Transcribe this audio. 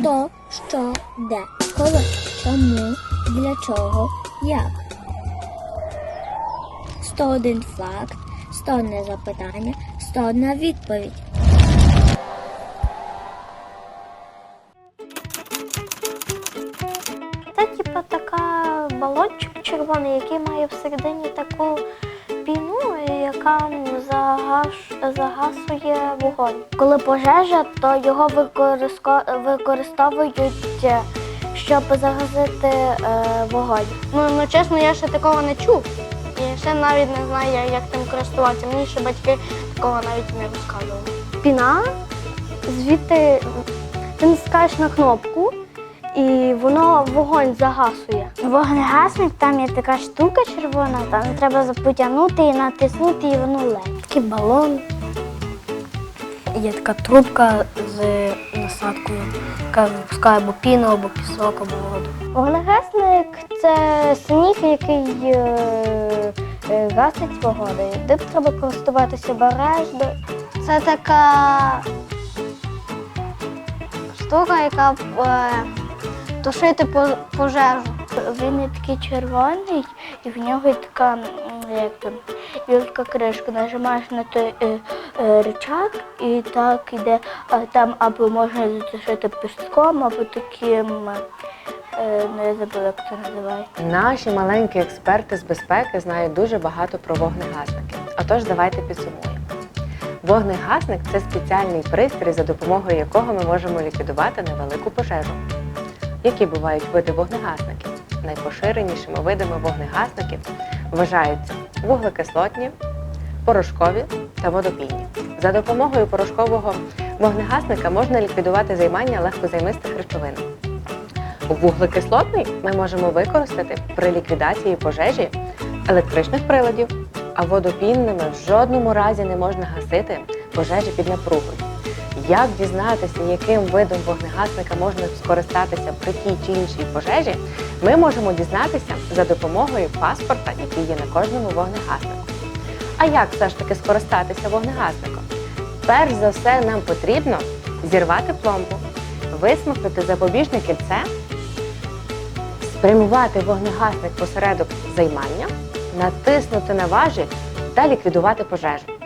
Хто, що, де, коли, чому, для чого, як. 101 факт, 101 запитання, 101 відповідь. Це типу така балончик червоний, який має всередині таку загаш... загасує вогонь. Коли пожежа, то його використовують, е, щоб загасити е, вогонь. Ну, ну чесно, я ще такого не чув. Я ще навіть не знаю, як- як тим користуватися. Мені ще батьки такого навіть не розказували. Піна, звідти ти натискаєш на кнопку, і воно вогонь загасує. Вогнегасник там є така штука червона, там треба потягнути і натиснути, і воно летить. Такий балон. Є така трубка з насадкою, яка випускає або піну, або пісок, або воду. Вогнегасник це сніг, який е, е, гасить вогонь. Де треба користуватися обережно. Це така штука, яка е, тушити пожежу. Він є такий червоний, і в нього є така, як є кришка. Нажимаєш на той е, е, рычаг, і так іде а там або можна затушити пістком, або таким, е, ну я забула, як це називається. Наші маленькі експерти з безпеки знають дуже багато про вогнегасники. Отож, давайте підсумуємо. Вогнегасник це спеціальний пристрій, за допомогою якого ми можемо ліквідувати невелику пожежу. Які бувають види вогнегасників? Найпоширенішими видами вогнегасників вважаються вуглекислотні, порошкові та водопійні. За допомогою порошкового вогнегасника можна ліквідувати займання легкозаймистих речовин. Вуглекислотний ми можемо використати при ліквідації пожежі електричних приладів, а водопінними в жодному разі не можна гасити пожежі під напругою. Як дізнатися, яким видом вогнегасника можна скористатися при тій чи іншій пожежі, ми можемо дізнатися за допомогою паспорта, який є на кожному вогнегаснику. А як все ж таки скористатися вогнегасником? Перш за все, нам потрібно зірвати пломбу, висмикнути запобіжне кільце, спрямувати вогнегасник посередок займання, натиснути на важіль та ліквідувати пожежу.